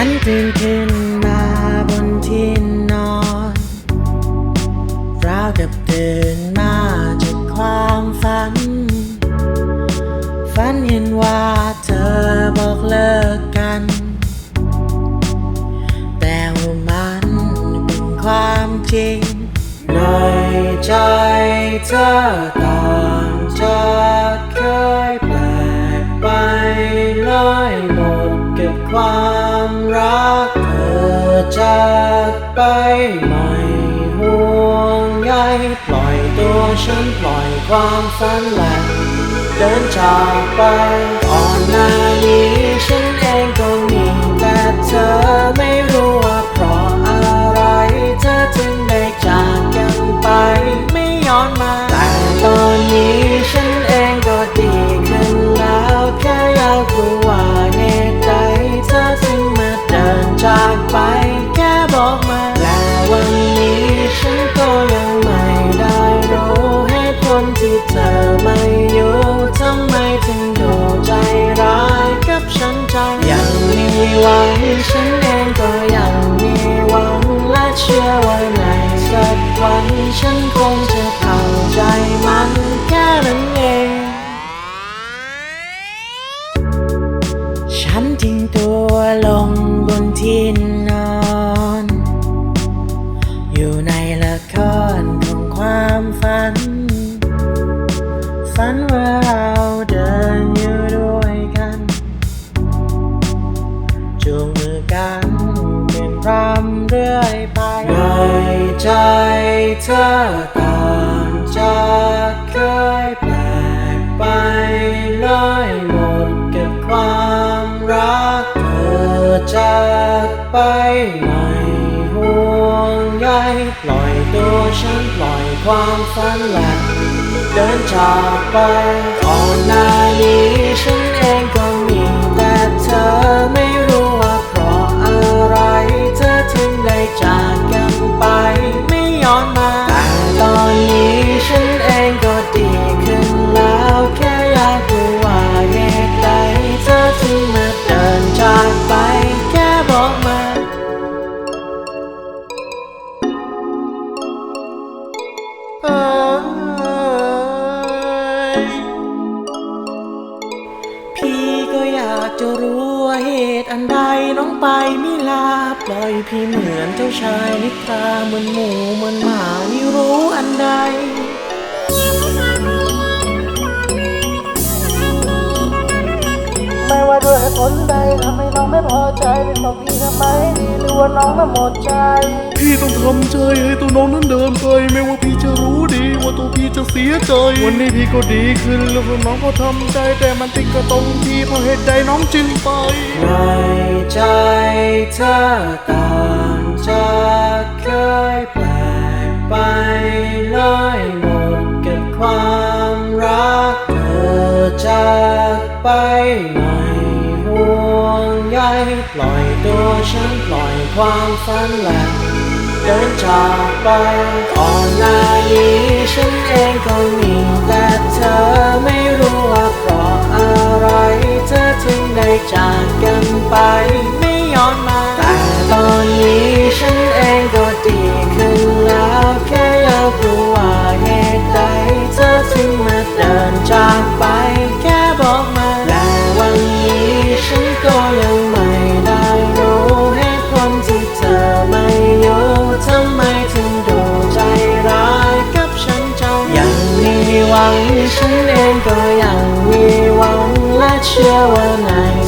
ันตื่นขึ้นมาบนที่นอนราวกับตื่นมาจากความฝัน ฝันเห็นว่าเธอบอกเลิกกัน แต่ว่ามันเป็นความจริง ในใจเธอต่างจากเค ปล่อยตัวฉันปล่อยความฝันและเดินจากไปอ่อนหน้านี้ฉันเองก็มีแต่เธอ กันเป็นพรำเรื่อยไปในใจเธอต่างจากเคยแปลกไปเลยหมดกับความรักเธอจากไปไม่ห่วงใยปล่อยตัวฉันปล่อยความฝันและเดินจากไปก่อนหน้านี้ฉัน จะรู้ว่าเหตุอันใดน้องไปไม่ลาปล่อยพี่เหมือนเจ้าชายนิทราเหมือนหมูเหมือนหมาไม่รู้อันใดไม่ว่าด้วยผล น้องไม่พอใจเป็นบอกพี่ทำไมดีหรือว่าน้องน่ะหมดใจ พี่ต้องทำใจให้ตัวน้องนั้นเดินไปไม่ว่าพี่จะรู้ดีว่าตัวพี่จะเสียใจ วันนี้พี่ก็ดีขึ้นแล้วตัวน้องก็ทำใจแต่มันติดกระตรงที่เพราะเหตุใดน้องจึงไปในใจเธอต่างจากเคยแปลกไปเลยหมดกับความรักเธอจากไปไม่ห่ว งใยปล่อยตัวฉันปล่อยความฝันแลกเดินจากไปก่อนหน้านี้ฉันเองก็มีแต่เธอไม่รู้ว่าเพราะอะไรเธอถึงได้จากกันไป เองก็ยังมีหวังและเชื่อว่าใน